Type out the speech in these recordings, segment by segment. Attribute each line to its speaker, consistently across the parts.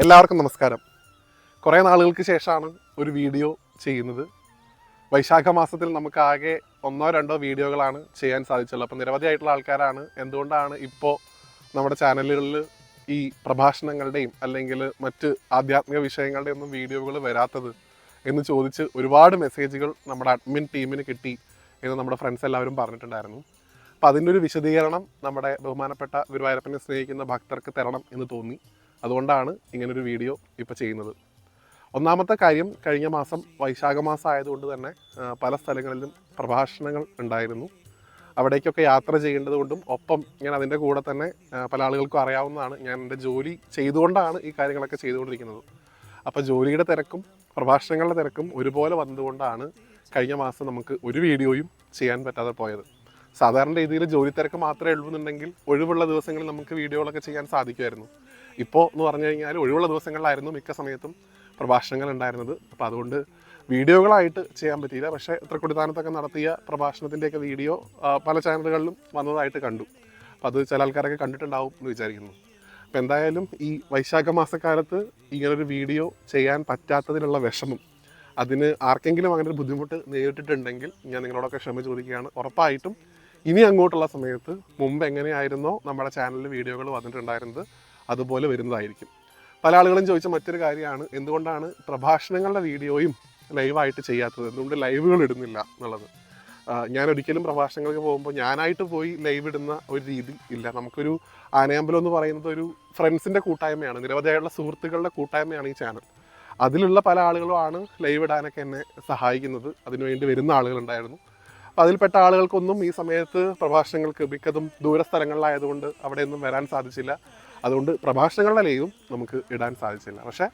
Speaker 1: എല്ലാവർക്കും നമസ്കാരം. കുറേ നാളുകൾക്ക് ശേഷമാണ് ഒരു വീഡിയോ ചെയ്യുന്നത്. വൈശാഖ മാസത്തിൽ നമുക്ക് ആകെ ഒന്നോ രണ്ടോ വീഡിയോകളാണ് ചെയ്യാൻ സാധിച്ചുള്ളൂ അപ്പോൾ നിരവധി ആയിട്ടുള്ള ആൾക്കാരാണ്. എന്തുകൊണ്ടാണ് ഇപ്പോൾ നമ്മുടെ ചാനലുകളിൽ ഈ പ്രഭാഷണങ്ങളുടെയും അല്ലെങ്കിൽ മറ്റ് ആധ്യാത്മിക വിഷയങ്ങളുടെയും ഒന്നും വീഡിയോകൾ വരാത്തത് എന്ന് ചോദിച്ച് ഒരുപാട് മെസ്സേജുകൾ നമ്മുടെ അഡ്മിൻ ടീമിന് കിട്ടി എന്ന് നമ്മുടെ ഫ്രണ്ട്സ് എല്ലാവരും പറഞ്ഞിട്ടുണ്ടായിരുന്നു. അപ്പോൾ അതിന്റെ ഒരു വിശദീകരണം നമ്മുടെ ബഹുമാനപ്പെട്ട ഗുരുവായൂരപ്പനെ സ്നേഹിക്കുന്ന ഭക്തർക്ക് തരണം എന്ന് തോന്നി. അതുകൊണ്ടാണ് ഇങ്ങനൊരു വീഡിയോ ഇപ്പോൾ ചെയ്യുന്നത്. ഒന്നാമത്തെ കാര്യം കഴിഞ്ഞ മാസം വൈശാഖ മാസം ആയതുകൊണ്ട് തന്നെ പല സ്ഥലങ്ങളിലും പ്രഭാഷണങ്ങൾ ഉണ്ടായിരുന്നു. അവിടേക്കൊക്കെ യാത്ര ചെയ്യേണ്ടതുകൊണ്ടും ഒപ്പം ഞാൻ അതിന്റെ കൂടെ തന്നെ പല ആളുകൾക്കും അറിയാവുന്നതാണ് ഞാൻ എന്റെ ജോലി ചെയ്തുകൊണ്ടാണ് ഈ കാര്യങ്ങളൊക്കെ ചെയ്തുകൊണ്ടിരിക്കുന്നത്. അപ്പോൾ ജോലിയുടെ തിരക്കും പ്രഭാഷണങ്ങളുടെ തിരക്കും ഒരുപോലെ വന്നതുകൊണ്ടാണ് കഴിഞ്ഞ മാസം നമുക്ക് ഒരു വീഡിയോയും ചെയ്യാൻ പറ്റാതെ പോയത്. സാധാരണ രീതിയിൽ ജോലി തിരക്ക് മാത്രമേ ഉള്ളൂ എന്നുണ്ടെങ്കിൽ ഒഴിവുള്ള ദിവസങ്ങളിൽ നമുക്ക് വീഡിയോകളൊക്കെ ചെയ്യാൻ സാധിക്കുമായിരുന്നു. ഇപ്പോൾ എന്ന് പറഞ്ഞു കഴിഞ്ഞാൽ ഒഴിവുള്ള ദിവസങ്ങളിലായിരുന്നു മിക്ക സമയത്തും പ്രഭാഷണങ്ങൾ ഉണ്ടായിരുന്നത്. അപ്പോൾ അതുകൊണ്ട് വീഡിയോകളായിട്ട് ചെയ്യാൻ പറ്റിയില്ല. പക്ഷേ തൃക്കുടിത്താനത്തൊക്കെ നടത്തിയ പ്രഭാഷണത്തിന്റെയൊക്കെ വീഡിയോ പല ചാനലുകളിലും വന്നതായിട്ട് കണ്ടു. അപ്പോൾ അത് ചില ആൾക്കാരൊക്കെ കണ്ടിട്ടുണ്ടാവും എന്ന് വിചാരിക്കുന്നു. അപ്പോൾ എന്തായാലും ഈ വൈശാഖ മാസക്കാലത്ത് ഇങ്ങനൊരു വീഡിയോ ചെയ്യാൻ പറ്റാത്തതിലുള്ള വിഷമം അതിന് ആർക്കെങ്കിലും അങ്ങനെ ഒരു ബുദ്ധിമുട്ട് നേരിട്ടിട്ടുണ്ടെങ്കിൽ ഞാൻ നിങ്ങളോടൊക്കെ ക്ഷമ ചോദിക്കുകയാണ്. ഉറപ്പായിട്ടും ഇനി അങ്ങോട്ടുള്ള സമയത്ത് മുമ്പ് എങ്ങനെയായിരുന്നോ നമ്മുടെ ചാനലിൽ വീഡിയോകൾ വന്നിട്ടുണ്ടായിരുന്നത് അതുപോലെ വരുന്നതായിരിക്കും. പല ആളുകളും ചോദിച്ച മറ്റൊരു കാര്യമാണ്. എന്തുകൊണ്ടാണ് പ്രഭാഷണങ്ങളുടെ വീഡിയോയും ലൈവായിട്ട് ചെയ്യാത്തത്? എന്തുകൊണ്ട് ലൈവുകൾ ഇടുന്നില്ല എന്നുള്ളത്. ഞാൻ ഒരിക്കലും പ്രഭാഷണങ്ങൾക്ക് പോകുമ്പോൾ ഞാനായിട്ട് പോയി ലൈവ് ഇടുന്ന ഒരു രീതി ഇല്ല. നമുക്കൊരു ആനയമ്പലം എന്ന് പറയുന്നത് ഒരു ഫ്രണ്ട്സിന്റെ കൂട്ടായ്മയാണ്. നിരവധിയായുള്ള സുഹൃത്തുക്കളുടെ കൂട്ടായ്മയാണ് ഈ ചാനൽ. അതിലുള്ള പല ആളുകളുമാണ് ലൈവ് ഇടാനൊക്കെ എന്നെ സഹായിക്കുന്നത്. അതിനുവേണ്ടി വരുന്ന ആളുകളുണ്ടായിരുന്നു. അപ്പോൾ അതിൽപ്പെട്ട ആളുകൾക്കൊന്നും ഈ സമയത്ത് പ്രഭാഷണങ്ങൾക്ക് മിക്കതും ദൂരസ്ഥലങ്ങളിലായതുകൊണ്ട് അവിടെയൊന്നും വരാൻ സാധിച്ചില്ല. അതുകൊണ്ട് പ്രഭാഷണങ്ങളുടെ ലൈവും നമുക്ക് ഇടാൻ സാധിച്ചില്ല. പക്ഷേ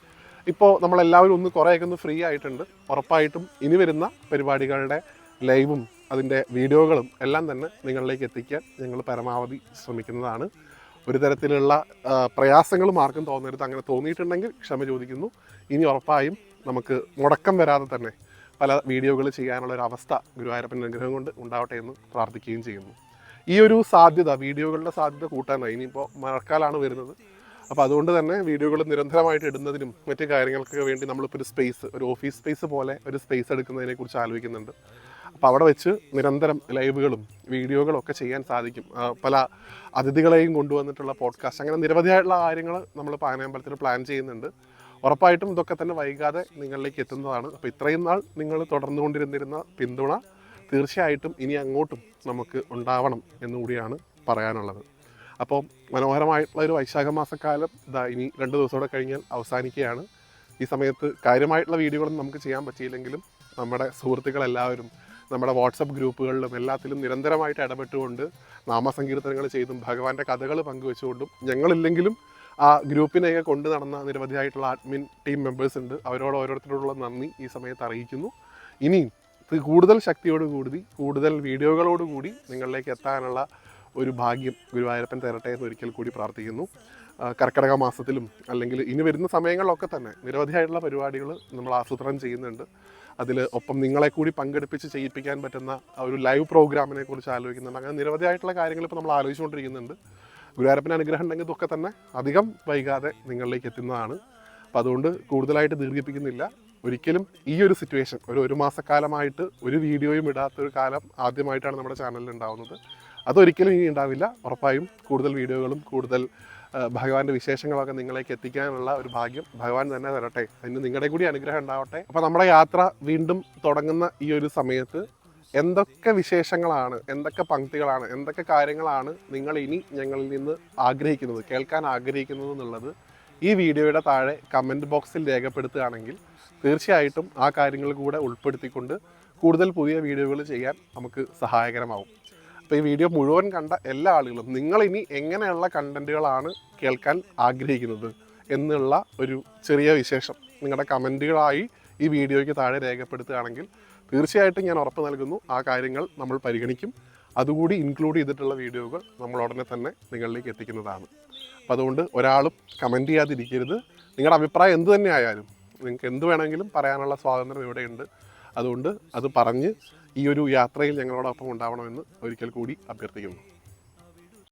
Speaker 1: ഇപ്പോൾ നമ്മളെല്ലാവരും ഒന്ന് കുറേയൊക്കെ ഒന്ന് ഫ്രീ ആയിട്ടുണ്ട്. ഉറപ്പായിട്ടും ഇനി വരുന്ന പരിപാടികളുടെ ലൈവും അതിന്റെ വീഡിയോകളും എല്ലാം തന്നെ നിങ്ങളിലേക്ക് എത്തിക്കാൻ ഞങ്ങൾ പരമാവധി ശ്രമിക്കുന്നതാണ്. ഒരു തരത്തിലുള്ള പ്രയാസങ്ങളും ആർക്കും തോന്നരുത്. അങ്ങനെ തോന്നിയിട്ടുണ്ടെങ്കിൽ ക്ഷമ ചോദിക്കുന്നു. ഇനി ഉറപ്പായും നമുക്ക് മുടക്കം വരാതെ തന്നെ പല വീഡിയോകൾ ചെയ്യാനുള്ള ഒരു അവസ്ഥ ഗുരുവായൂരപ്പന്റെ അനുഗ്രഹം കൊണ്ട് ഉണ്ടാവട്ടെ എന്ന് പ്രാർത്ഥിക്കുകയും ചെയ്യുന്നു. ഈ ഒരു സാധ്യത വീഡിയോകളുടെ സാധ്യത കൂട്ടാനായി. ഇനിയിപ്പോൾ മഴക്കാലമാണ് വരുന്നത്. അപ്പോൾ അതുകൊണ്ട് തന്നെ വീഡിയോകൾ നിരന്തരമായിട്ട് ഇടുന്നതിനും മറ്റ് കാര്യങ്ങൾക്കൊക്കെ വേണ്ടി നമ്മളിപ്പോൾ ഒരു സ്പേസ് ഒരു ഓഫീസ് സ്പേസ് പോലെ ഒരു സ്പേസ് എടുക്കുന്നതിനെ കുറിച്ച് ആലോചിക്കുന്നുണ്ട്. അപ്പോൾ അവിടെ വെച്ച് നിരന്തരം ലൈവുകളും വീഡിയോകളും ഒക്കെ ചെയ്യാൻ സാധിക്കും. പല അതിഥികളെയും കൊണ്ടുവന്നിട്ടുള്ള പോഡ്കാസ്റ്റ് അങ്ങനെ നിരവധിയായിട്ടുള്ള കാര്യങ്ങൾ നമ്മൾ പാനയമ്പലത്തിൽ പ്ലാൻ ചെയ്യുന്നുണ്ട്. ഉറപ്പായിട്ടും ഇതൊക്കെ തന്നെ വൈകാതെ നിങ്ങളിലേക്ക് എത്തുന്നതാണ്. അപ്പോൾ ഇത്രയും നാൾ നിങ്ങൾ തുടർന്നുകൊണ്ടിരുന്നിരുന്ന പിന്തുണ തീർച്ചയായിട്ടും ഇനി അങ്ങോട്ടും നമുക്ക് ഉണ്ടാവണം എന്നുകൂടിയാണ് പറയാനുള്ളത്. അപ്പോൾ മനോഹരമായിട്ടുള്ള ഒരു വൈശാഖ മാസക്കാലം ഇതാ ഇനി രണ്ട് ദിവസം കൂടെ കഴിഞ്ഞാൽ അവസാനിക്കുകയാണ്. ഈ സമയത്ത് കാര്യമായിട്ടുള്ള വീഡിയോകളൊന്നും നമുക്ക് ചെയ്യാൻ പറ്റിയില്ലെങ്കിലും നമ്മുടെ സുഹൃത്തുക്കളെല്ലാവരും നമ്മുടെ വാട്സപ്പ് ഗ്രൂപ്പുകളിലും എല്ലാത്തിലും നിരന്തരമായിട്ട് ഇടപെട്ടുകൊണ്ട് നാമസങ്കീർത്തനങ്ങൾ ചെയ്തും ഭഗവാന്റെ കഥകൾ പങ്കുവെച്ചുകൊണ്ടും ഞങ്ങളില്ലെങ്കിലും ആ ഗ്രൂപ്പിനെയൊക്കെ കൊണ്ടു നടന്ന നിരവധിയായിട്ടുള്ള അഡ്മിൻ ടീം മെമ്പേഴ്സ് ഉണ്ട്. അവരോട് ഓരോരുത്തരോടുള്ള നന്ദി ഈ സമയത്ത് അറിയിക്കുന്നു. ഇനിയും കൂടുതൽ ശക്തിയോട് കൂടി കൂടുതൽ വീഡിയോകളോട് കൂടി നിങ്ങളിലേക്ക് എത്താനുള്ള ഒരു ഭാഗ്യം ഗുരുവായൂരപ്പൻ തരട്ടെ എന്ന് ഒരിക്കൽ കൂടി പ്രാർത്ഥിക്കുന്നു. കർക്കടക മാസത്തിലും അല്ലെങ്കിൽ ഇനി വരുന്ന സമയങ്ങളിലൊക്കെ തന്നെ നിരവധിയായിട്ടുള്ള പരിപാടികൾ നമ്മൾ ആസൂത്രണം ചെയ്യുന്നുണ്ട്. അതിൽ ഒപ്പം നിങ്ങളെ കൂടി പങ്കെടുപ്പിച്ച് ചെയ്യിപ്പിക്കാൻ പറ്റുന്ന ഒരു ലൈവ് പ്രോഗ്രാമിനെ കുറിച്ച് ആലോചിക്കുന്നുണ്ട്. അങ്ങനെ നിരവധിയായിട്ടുള്ള കാര്യങ്ങൾ ഇപ്പോൾ നമ്മൾ ആലോചിച്ചുകൊണ്ടിരിക്കുന്നുണ്ട്. ഗുരുവായൂരപ്പന്റെ അനുഗ്രഹം ഉണ്ടെങ്കിൽ ഇതൊക്കെ തന്നെ അധികം വൈകാതെ നിങ്ങളിലേക്ക് എത്തുന്നതാണ്. അപ്പോൾ അതുകൊണ്ട് കൂടുതലായിട്ട് ദീർഘിപ്പിക്കുന്നില്ല. ഒരിക്കലും ഈ ഒരു സിറ്റുവേഷൻ ഒരു ഒരു മാസക്കാലമായിട്ട് ഒരു വീഡിയോയും ഇടാത്ത ഒരു കാലം ആദ്യമായിട്ടാണ് നമ്മുടെ ചാനലിൽ ഉണ്ടാവുന്നത്. അതൊരിക്കലും ഇനി ഉണ്ടാവില്ല. ഉറപ്പായും കൂടുതൽ വീഡിയോകളും കൂടുതൽ ഭഗവാന്റെ വിശേഷങ്ങളൊക്കെ നിങ്ങളേക്ക് എത്തിക്കാനുള്ള ഒരു ഭാഗ്യം ഭഗവാൻ തന്നെ തരട്ടെ. അതിന് നിങ്ങളുടെ കൂടി അനുഗ്രഹം ഉണ്ടാവട്ടെ. അപ്പോൾ നമ്മുടെ യാത്ര വീണ്ടും തുടങ്ങുന്ന ഈ ഒരു സമയത്ത് എന്തൊക്കെ വിശേഷങ്ങളാണ് എന്തൊക്കെ പങ്ക്തികളാണ് എന്തൊക്കെ കാര്യങ്ങളാണ് നിങ്ങൾ ഇനി ഞങ്ങളിൽ നിന്ന് ആഗ്രഹിക്കുന്നത് കേൾക്കാൻ ആഗ്രഹിക്കുന്നത് എന്നുള്ളത് ഈ വീഡിയോയുടെ താഴെ കമന്റ് ബോക്സിൽ രേഖപ്പെടുത്തുകയാണെങ്കിൽ തീർച്ചയായിട്ടും ആ കാര്യങ്ങൾ കൂടെ ഉൾപ്പെടുത്തിക്കൊണ്ട് കൂടുതൽ പുതിയ വീഡിയോകൾ ചെയ്യാൻ നമുക്ക് സഹായകരമാവും. അപ്പോൾ ഈ വീഡിയോ മുഴുവൻ കണ്ട എല്ലാ ആളുകളും നിങ്ങൾ ഇനി എങ്ങനെയുള്ള കണ്ടന്റുകളാണ് കേൾക്കാൻ ആഗ്രഹിക്കുന്നത് എന്നുള്ള ഒരു ചെറിയ വിശേഷം നിങ്ങളുടെ കമന്റുകളായി ഈ വീഡിയോയ്ക്ക് താഴെ രേഖപ്പെടുത്തുകയാണെങ്കിൽ തീർച്ചയായിട്ടും ഞാൻ ഉറപ്പ് നൽകുന്നു ആ കാര്യങ്ങൾ നമ്മൾ പരിഗണിക്കും. അതുകൂടി ഇൻക്ലൂഡ് ചെയ്തിട്ടുള്ള വീഡിയോകൾ നമ്മൾ ഉടനെ തന്നെ നിങ്ങളിലേക്ക് എത്തിക്കുന്നതാണ്. അപ്പോൾ അതുകൊണ്ട് ഒരാളും കമന്റ് ചെയ്യാതിരിക്കരുത്. നിങ്ങളുടെ അഭിപ്രായം എന്ത് തന്നെ ആയാലും നിങ്ങൾക്ക് എന്ത് വേണമെങ്കിലും പറയാനുള്ള സ്വാതന്ത്ര്യം ഇവിടെയുണ്ട്. അതുകൊണ്ട് അത് പറഞ്ഞ് ഈ ഒരു യാത്രയിൽ ഞങ്ങളോടൊപ്പം ഉണ്ടാവണമെന്ന് ഒരിക്കൽ കൂടി അഭ്യർത്ഥിക്കുന്നു.